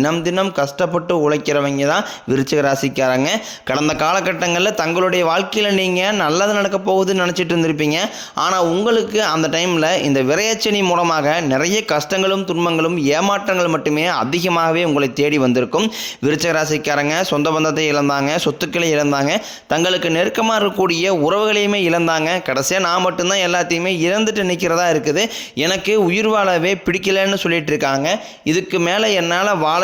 தினம் தினம் கஷ்டப்பட்டு உழைக்கிறவங்க தான் விருச்சிக ராசிக்காரங்க. கடந்த காலகட்டங்களில் தங்களுடைய வாழ்க்கையில் நீங்கள் நல்லது நடக்க போகுதுன்னு நினச்சிட்டு இருந்திருப்பீங்க. ஆனால் உங்களுக்கு அந்த டைமில் இந்த விரையச்சனி மூலமாக நிறைய கஷ்டங்களும் துன்பங்களும் ஏமாற்றங்கள் மட்டுமே அதிகமாகவே உங்களை தேடி வந்திருக்கும். விருச்சிக ராசிக்காரங்க சொந்த பந்தத்தை இழந்தாங்க சொத்துக்களை இழந்தாங்க தங்களுக்கு நெருக்கமாக இருக்கக்கூடிய உறவுகளையுமே இழந்தாங்க. கடைசியாக நான் மட்டும்தான் எல்லாத்தையுமே இழந்துட்டு நிற்கிறதா இருக்குது. எனக்கு உயிர் வாழவே பிடிக்கலன்னு சொல்லிட்டு இருக்காங்க. இதுக்கு மேலே என்னால் வாழ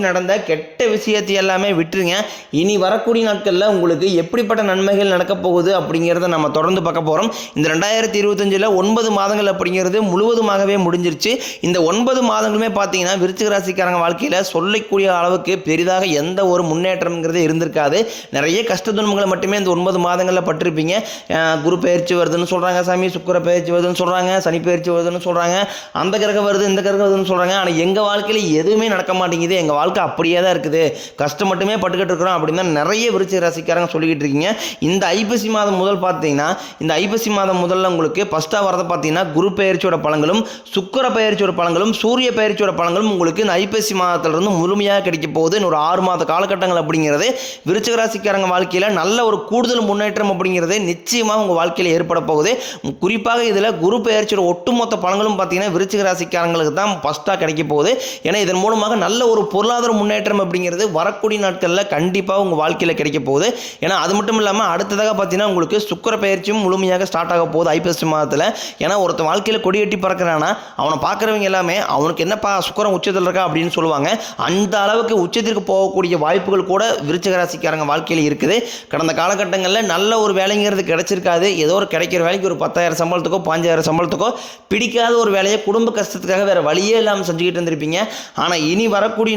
நடந்த கெட்ட விஷயத்தை எல்லாமே விட்டுருங்க. இனி வரக்கூடிய நாட்களில் உங்களுக்கு எப்படிப்பட்ட நன்மைகள் நடக்கப் போகுது அப்படிங்கிறத நம்ம தொடர்ந்து பார்க்க போகிறோம் இந்த ரெண்டாயிரத்தி இருபத்தஞ்சில் ஒன்பது மாதங்கள் அப்படிங்கிறது முழுவதுமாகவே முடிஞ்சிருச்சு. இந்த ஒன்பது மாதங்களுமே பார்த்தீங்கன்னா விருச்சிக ராசிக்காரங்க வாழ்க்கையில் சொல்லக்கூடிய அளவுக்கு பெரிதாக எந்த ஒரு முன்னேற்றம்ங்கிறது இருந்திருக்காது. நிறைய கஷ்ட துன்பங்களை மட்டுமே இந்த ஒன்பது மாதங்களில் பட்டிருப்பீங்க. குரு பயிற்சி வருதுன்னு சொல்கிறாங்க சாமி சுக்கிர பயிற்சி வருதுன்னு சொல்கிறாங்க சனி பயிற்சி வருதுன்னு சொல்கிறாங்க அந்த கிரகம் வருது இந்த கிரகம் வருதுன்னு சொல்கிறாங்க ஆனால் எங்கள் வாழ்க்கையில் எதுவுமே நடக்க மாட்டேங்குது எங்கள் வாழ்க்கை அப்படியே தான் இருக்குது. கஷ்டம் மட்டுமே பட்டுக்கிட்டு இருக்கிறோம் அப்படின்னு தான் நிறைய விருச்சிக ராசிக்காரங்க சொல்லிக்கிட்டு இருக்கீங்க. இந்த ஐப்பசி மாதம் முதல் பார்த்தீங்கன்னா இந்த ஐப்பசி மாதம் முதல்ல உங்களுக்கு ஃபஸ்ட்டாக வரதை பார்த்தீங்கன்னா குரு பயிற்சியோட பழங்களும் சுக்கர பயிற்சியோட பழங்களும் சூரிய பயிற்சியோட பழங்களும் உங்களுக்கு இந்த ஐப்பசி மாதத்திலிருந்து முழுமையாக கிடைக்க போகுது. ஒரு ஆறு மாத காலகட்டங்கள் அப்படிங்கிறது விருச்சிக ராசிக்காரங்க வாழ்க்கையில் நல்ல ஒரு கூடுதல் முன்னேற்றம் அப்படிங்கிறது நிச்சயமாக உங்கள் வாழ்க்கையில் ஏற்பட போகுது. குறிப்பாக இதில் குரு பயிற்சியோட ஒட்டுமொத்த பழங்களும் பார்த்தீங்கன்னா விருச்சிக ராசிக்காரங்களுக்கு தான் ஃபஸ்ட்டாக கிடைக்க போகுது. ஏன்னா இதன் மூலமாக நல்ல ஒரு பொருள் பொருளாதார முன்னேற்றம் அப்படிங்கிறது வரக்கூடிய நாட்களில் கண்டிப்பாக உங்கள் வாழ்க்கையில் கிடைக்க போகுது. ஏன்னா அது மட்டும் இல்லாமல் அடுத்ததாக பார்த்தீங்கன்னா உங்களுக்கு சுக்கர பயிற்சியும் முழுமையாக ஸ்டார்ட் ஆக போகுது ஐப்பசி மாதத்தில். ஏன்னா ஒருத்த வாழ்க்கையில் கொடியேட்டி பறக்கிறான்னா அவனை பார்க்குறவங்க எல்லாமே அவனுக்கு என்னப்பா சுக்கரம் உச்சத்தில் இருக்கா அப்படின்னு சொல்லுவாங்க. அந்த அளவுக்கு உச்சத்திற்கு போகக்கூடிய வாய்ப்புகள் கூட விருச்சக ராசிக்காரங்க வாழ்க்கையில் இருக்குது. கடந்த காலகட்டங்களில் நல்ல ஒரு வேலைங்கிறது கிடைச்சிருக்காது. ஏதோ ஒரு கிடைக்கிற வேலைக்கு ஒரு பத்தாயிரம் சம்பளத்துக்கோ பாஞ்சாயிரம் சம்பளத்துக்கோ பிடிக்காத ஒரு வேலையை குடும்ப கஷ்டத்துக்காக வேறு வழியே இல்லாமல் செஞ்சுக்கிட்டு இருந்திருப்பீங்க. ஆனால் இனி வரக்கூடிய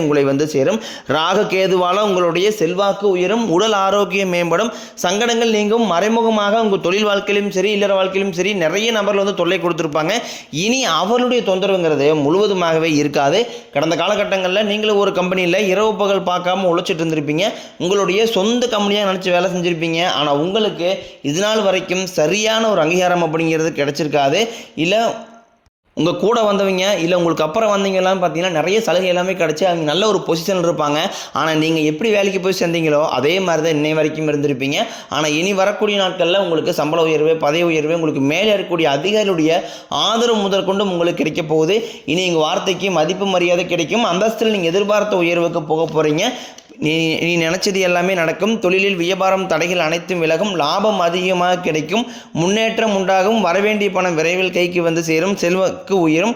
உங்களை வந்து சேரும். ராக கேதுவால உங்களுடைய செல்வாக்கு உயரும். உடல் ஆரோக்கியம் மேம்படும். சங்கடங்கள் நீங்கும். மறைமுகமாக உங்கள் தொழில் வாழ்க்கையிலும் சரி இல்லற வாழ்க்கையிலும் சரி நிறைய நபர்கள் வந்து தொல்லை கொடுத்துருப்பாங்க. இனி அவருடைய தொந்தரவுங்கிறது முழுவதுமாகவே இருக்காது. கடந்த காலகட்டங்களில் நீங்களும் ஒரு கம்பெனியில் இரவு பகல் பார்க்காம உழைச்சிட்டு இருந்திருப்பீங்க. உங்களுடைய சொந்த கம்பெனியாக நினச்சி வேலை செஞ்சுருப்பீங்க. ஆனால் உங்களுக்கு இது நாள் வரைக்கும் சரியான ஒரு அங்கீகாரம் அப்படிங்கிறது கிடைச்சிருக்காது. இல்லை உங்கள் கூட வந்தவங்க இல்லை உங்களுக்கு அப்புறம் வந்தீங்கலாம் பார்த்தீங்கன்னா நிறைய சலுகை எல்லாமே கிடச்சி அவங்க நல்ல ஒரு பொசிஷனில் இருப்பாங்க. ஆனால் நீங்கள் எப்படி வேலைக்கு போய் சேர்ந்தீங்களோ அதே மாதிரி தான் இன்னை வரைக்கும் இருந்திருப்பீங்க. ஆனால் இனி வரக்கூடிய நாட்களில் உங்களுக்கு சம்பள உயர்வு பதவி உயர்வு உங்களுக்கு மேலே இருக்கக்கூடிய அதிகாரியுடைய ஆதரவு முதற்கொண்டு உங்களுக்கு கிடைக்க போகுது. இனி எங்கள் வார்த்தைக்கு மதிப்பு மரியாதை கிடைக்கும். அந்தஸ்தில் நீங்கள் எதிர்பார்த்த உயர்வுக்கு போக போகிறீங்க நீ நீ நினச்சது எல்லாமே நடக்கும். தொழிலில் வியாபாரம் தடைகள் அனைத்தும் விலகும். லாபம் அதிகமாக கிடைக்கும். முன்னேற்றம் உண்டாகும். வரவேண்டிய பணம் விரைவில் கைக்கு வந்து சேரும். செல்வக்கு உயரும்.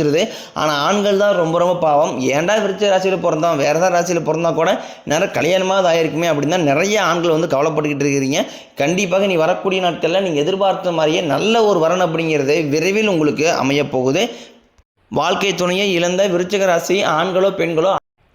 அடைஞ்சிருது ஆனால் ஆண்கள் தான் ரொம்ப ரொம்ப பாவம். ஏன்டா விருச்ச ராசியில் பிறந்தோம்? வேறு ஏதாவது ராசியில் பிறந்தா கூட நிறைய கல்யாணமாவது ஆயிருக்குமே அப்படின்னு தான் நிறைய ஆண்கள் வந்து கவலைப்பட்டுக்கிட்டு இருக்கிறீங்க. கண்டிப்பாக நீ வரக்கூடிய நாட்களில் நீங்கள் எதிர்பார்த்த மாதிரியே நல்ல ஒரு வரன் அப்படிங்கிறது விரைவில் உங்களுக்கு அமையப்போகுது வாழ்க்கை துணையை இழந்த விருச்சிக ராசி ஆண்களோ பெண்களோ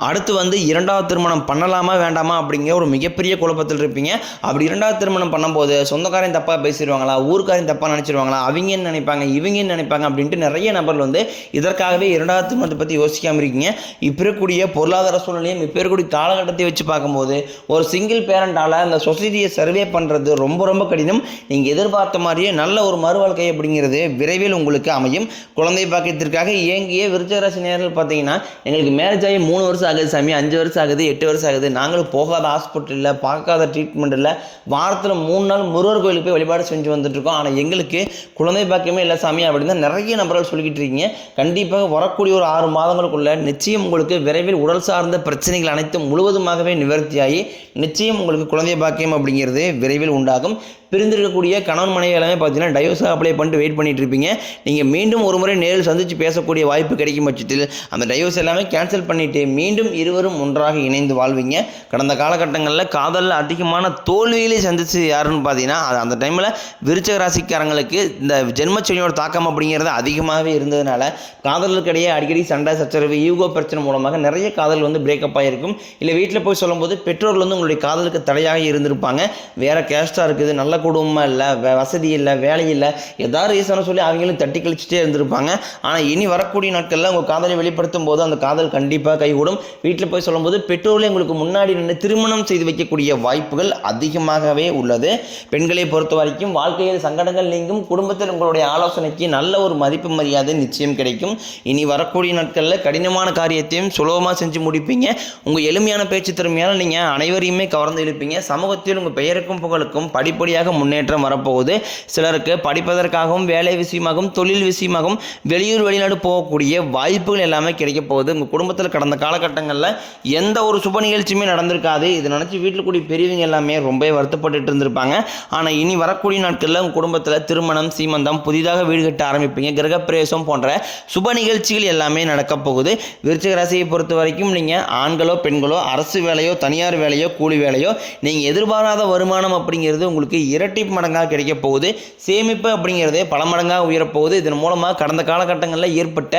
அடுத்து வந்து இரண்டாவது திருமணம் பண்ணலாமா வேண்டாமா அப்படிங்கிற ஒரு மிகப்பெரிய குழப்பத்தில் இருப்பீங்க. அப்படி இரண்டாவது திருமணம் பண்ணும்போது சொந்தக்காரையும் தப்பாக பேசிடுவாங்களா? ஊருக்காரையும் தப்பாக நினச்சிருவாங்களா? அவங்க என்ன நினைப்பாங்க இவங்க என்ன நினைப்பாங்க அப்படின்ட்டு நிறைய நபர்கள் வந்து இதற்காகவே இரண்டாவது திருமணத்தை பற்றி யோசிக்காமல் இருக்கீங்க. இப்போ இருக்கக்கூடிய பொருளாதார சூழ்நிலையும் இப்போ இருக்கக்கூடிய காலகட்டத்தை வச்சு பார்க்கும்போது ஒரு சிங்கிள் பேரண்டால் அந்த சொசைட்டியை சர்வே பண்ணுறது ரொம்ப ரொம்ப கடினம். நீங்கள் எதிர்பார்த்த மாதிரியே நல்ல ஒரு மறுவாழ்க்கை அப்படிங்கிறது விரைவில் உங்களுக்கு அமையும். குழந்தை பாக்கியத்திற்காக இயங்கிய விருச்சராசி நேரில் பார்த்தீங்கன்னா எங்களுக்கு மேரேஜ் ஆகி மூணு வருஷம் ஆகுது சாமி அஞ்சு வருஷம் ஆகுது எட்டு வருஷம் ஆகுது. நாங்களும் போகாத ஹாஸ்பிட்டலில் பார்க்காத ட்ரீட்மெண்ட் இல்லை வாரத்தில் மூணு நாள் முருகர் கோயிலுக்கு போய் வழிபாடு செஞ்சு வந்துட்டுருக்கோம். ஆனால் எங்களுக்கு குழந்தை பாக்கியமே இல்லை சாமி அப்படின்னு தான் நிறைய நபர்கள் சொல்லிக்கிட்டு இருக்கீங்க. கண்டிப்பாக வரக்கூடிய ஒரு ஆறு மாதங்களுக்குள்ள நிச்சயம் உங்களுக்கு விரைவில் உடல் சார்ந்த பிரச்சனைகள் அனைத்தும் முழுவதுமாகவே நிவர்த்தியாகி நிச்சயம் உங்களுக்கு குழந்தை பாக்கியம் அப்படிங்கிறது விரைவில் உண்டாகும். பிரிந்திருக்கக்கூடிய கணவன் மனைவி எல்லாமே பார்த்தீங்கன்னா டைவர்ஸாக அப்ளை பண்ணிட்டு வெயிட் பண்ணிட்டு இருப்பீங்க. நீங்கள் மீண்டும் ஒரு முறை நேரில் சந்தித்து பேசக்கூடிய வாய்ப்பு கிடைக்கும் பட்சத்தில் அந்த டைவர்ஸ் எல்லாமே கேன்சல் பண்ணிவிட்டு மீண்டும் மீண்டும் இருவரும் ஒன்றாக இணைந்து வாழ்வீங்க. கடந்த காலகட்டங்களில் காதலில் அதிகமான தோல்வியிலே சந்திச்சு யாருன்னு பார்த்தீங்கன்னா அது அந்த டைமில் விருச்சக ராசிக்காரங்களுக்கு இந்த ஜென்மச்சனியோட தாக்கம் அப்படிங்கிறது அதிகமாகவே இருந்ததுனால காதலுக்கிடையே அடிக்கடி சண்டை சச்சரவு ஈகோ பிரச்சனை மூலமாக நிறைய காதல் வந்து பிரேக்கப் ஆகிருக்கும் இல்லை வீட்டில் போய் சொல்லும்போது பெற்றோர்கள் வந்து உங்களுடைய காதலுக்கு தடையாக இருந்திருப்பாங்க. வேற கேஸ்டாக இருக்குது நல்ல குடும்பம் இல்லை வசதி இல்லை வேலை இல்லை ஏதாவது ரீசனை சொல்லி அவங்களும் தட்டி கழிச்சுட்டே இருந்திருப்பாங்க. ஆனால் இனி வரக்கூடிய நாட்களில் உங்கள் காதலை வெளிப்படுத்தும் போது அந்த காதல் கண்டிப்பாக கைகூடும். வீட்டில் போய் சொல்லும்போது பெற்றோர்களே உங்களுக்கு முன்னாடி நின்று திருமணம் செய்து வைக்கக்கூடிய வாய்ப்புகள் அதிகமாகவே உள்ளது. பெண்களை பொறுத்த வரைக்கும் வாழ்க்கையில் சங்கடங்கள் நீங்கும் குடும்பத்தில் உங்களுடைய ஆலோசனைக்கு நல்ல ஒரு மதிப்பு மரியாதை நிச்சயம் கிடைக்கும். இனி வரக்கூடிய நாட்களில் கடினமான காரியத்தையும் சுலபமாக செஞ்சு முடிப்பீங்க. உங்கள் எளிமையான பேச்சு திறமையால் நீங்கள் அனைவரையுமே கவர்ந்து இழுப்பீங்க சமூகத்தில் உங்கள் பெயருக்கும் புகழுக்கும் படிப்படியாக முன்னேற்றம் வரப்போகுது. சிலருக்கு படிப்பதற்காகவும் வேலை விஷயமாகவும் தொழில் விஷயமாகவும் வெளியூர் வெளிநாடு போகக்கூடிய வாய்ப்புகள் எல்லாமே கிடைக்க போகுது. உங்கள் குடும்பத்தில் கடந்த காலகட்டங்களில் எந்த ஒரு சுப நிகழ்ச்சியுமே நடந்திருக்காது. இதை நினச்சி வீட்டில் கூடிய பெரியவங்க எல்லாமே ரொம்ப வருத்தப்பட்டுட்டு இருந்திருப்பாங்க. ஆனால் இனி வரக்கூடிய நாட்களில் உங்கள் குடும்பத்தில் திருமணம் சீமந்தம் புதிதாக வீடு கட்ட ஆரம்பிப்பீங்க. கிரகப்பிரவேசம் போன்ற சுப நிகழ்ச்சிகள் எல்லாமே நடக்கப் போகுது. விருச்சிக ராசியை பொறுத்த வரைக்கும் நீங்கள் ஆண்களோ பெண்களோ அரசு வேலையோ தனியார் வேலையோ கூலி வேலையோ நீங்கள் எதிர்பாராத வருமானம் அப்படிங்கிறது உங்களுக்கு இரட்டி மடங்காக கிடைக்க போகுது. சேமிப்பு அப்படிங்கிறது பல மடங்காக உயரப்போகுது இதன் மூலமாக கடந்த காலகட்டங்களில் ஏற்பட்ட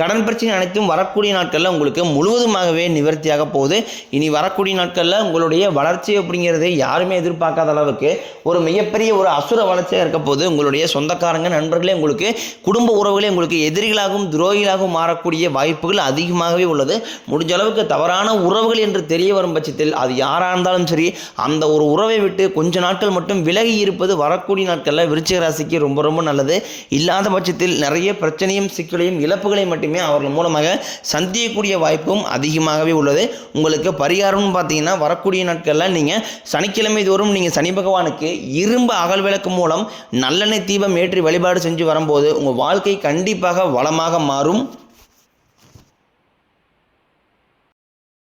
கடன் பிரச்சனை அனைத்தும் வரக்கூடிய நாட்களில் உங்களுக்கு முழுவதுமாகவே நிவர்த்தியாக போகுது. இனி வரக்கூடிய நாட்களில் உங்களுடைய வளர்ச்சி அப்படிங்கிறது யாருமே எதிர்பார்க்காத அளவுக்கு ஒரு மிகப்பெரிய ஒரு அசுர வளர்ச்சியாக இருக்க போது உங்களுடைய சொந்தக்காரங்க நண்பர்களே உங்களுக்கு குடும்ப உறவுகளே உங்களுக்கு எதிரிகளாகவும் துரோகிகளாகவும் மாறக்கூடிய வாய்ப்புகள் அதிகமாகவே உள்ளது. முடிஞ்ச அளவுக்கு தவறான உறவுகள் என்று தெரிய வரும் பட்சத்தில் அது யாராக இருந்தாலும் சரி அந்த ஒரு உறவை விட்டு கொஞ்ச நாட்கள் மட்டும் விலகி இருப்பது வரக்கூடிய நாட்களில் விருச்சிக ராசிக்கு ரொம்ப ரொம்ப நல்லது. இல்லாத பட்சத்தில் நிறைய பிரச்சனையும் சிக்கலையும் இழப்புகளையும் மட்டுமே அவர்கள் மூலமாக சந்திக்கக்கூடிய வாய்ப்பும் அதிகமாகவே உள்ளது. உங்களுக்கு பரிகாரம்னு பார்த்தீங்கன்னா வரக்கூடிய நாட்களில் நீங்கள் சனிக்கிழமை தோறும் நீங்கள் சனி பகவானுக்கு இரும்பு அகல் விளக்கு மூலம் நல்லெண்ணெய் தீபம் ஏற்றி வழிபாடு செஞ்சு வரும்போது உங்கள் வாழ்க்கை கண்டிப்பாக வளமாக மாறும்.